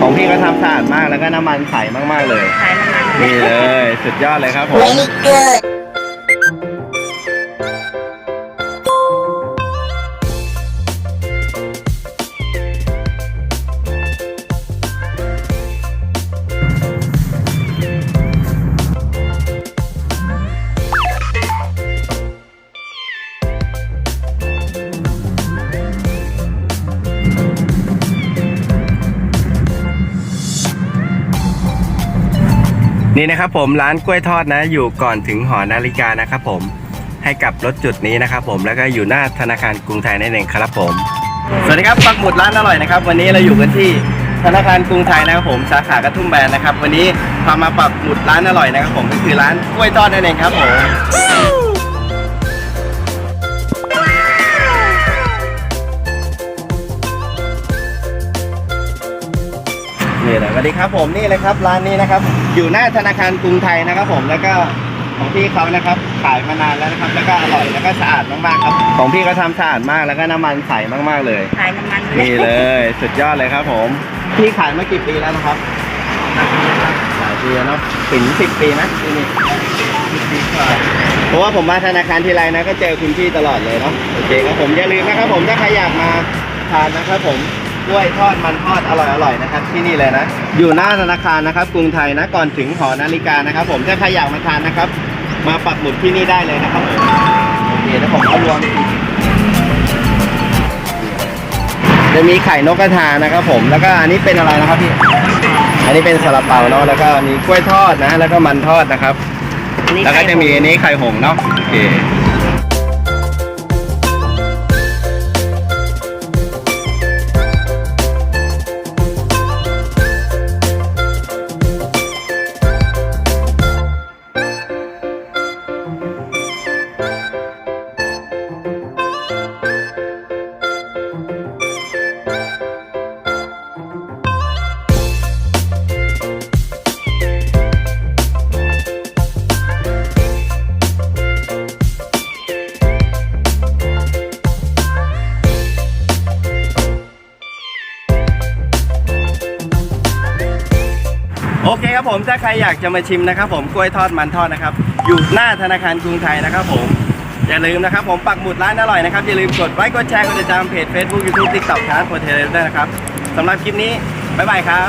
ของพี่ก็ทำสะอาดมากแล้วก็น้ำมันใสมากๆเลยขายน้ำมันนี่เลย สุดยอดเลยครับผม Very good. นี่นะครับผมร้านกล้วยทอดนะ อยู่ก่อนถึงหอนาฬิกานะครับผมให้กับรถจุดนี้นะครับผมแล้วก็อยู่หน้าธนาคารกรุงไทยนั่นเองครับผม สวัสดีครับปักหมุดร้านอร่อยนะครับ วันนี้เราอยู่กันที่ธนาคารกรุงไทยนะครับผมสาขากระทุ่มแบนนะครับ วันนี้พามาปักหมุดร้านอร่อยนะครับผมก็คือร้านกล้วยทอดนั่นเองครับผม นี่แหละสวัสดีครับผมนี่เลยครับร้านนี้นะครับ อยู่หน้าธนาคารกรุงไทยนะครับ ผมแล้วก็ของพี่เขานะครับขายมานานแล้วนะครับ แล้วก็อร่อยแล้วก็สะอาดมากๆครับ ของพี่เขาทำสะอาดมากแล้วก็น้ำมันใสมากๆเลย ขายน้ำมันนี่เลยสุดยอดเลยครับ ผมพี่ขายมากี่ปีแล้วนะครับหลายปีแล้วเนาะถึงสิบปีไหมที่นี่เพราะว่าผมมาธนาคารทีไรนะก็เจอคุณพี่ตลอดเลยเนาะโอเคครับผมอย่าลืมนะครับผมถ้าใครอยากมาทานนะครับผม กล้วยทอดมันทอดอร่อยๆนะครับที่นี่เลยนะ อยู่หน้าธนาคารนะครับ กรุงไทยนะก่อนถึงหอนาฬิกานะครับ ผมถ้าใครอยากมาทานนะครับ มาปักหมุดที่นี่ได้เลยนะครับผมโอเคแล้วผมเอารวมจะมีไข่นกกระทานะครับ ผมแล้วก็อันนี้เป็นอะไรนะครับพี่อันนี้เป็นซาลาเปาเนาะแล้วก็มีกล้วยทอดนะ แล้วก็มันทอดนะครับ แล้วก็จะมีอันนี้ไข่หงส์เนาะโอเค โอเคครับผมถ้าใครอยากจะมาชิมนะครับผมกล้วยทอดมันทอดนะครับ อยู่หน้าธนาคารกรุงไทยนะครับผมอย่าลืมนะครับผมปักหมุดร้านอร่อยนะครับอย่าลืมกดไลค์กดแชร์กดติดตามเพจ Facebook YouTube TikTok ทางโพเทเลด้วยนะครับสำหรับคลิปนี้บ๊ายบายครับ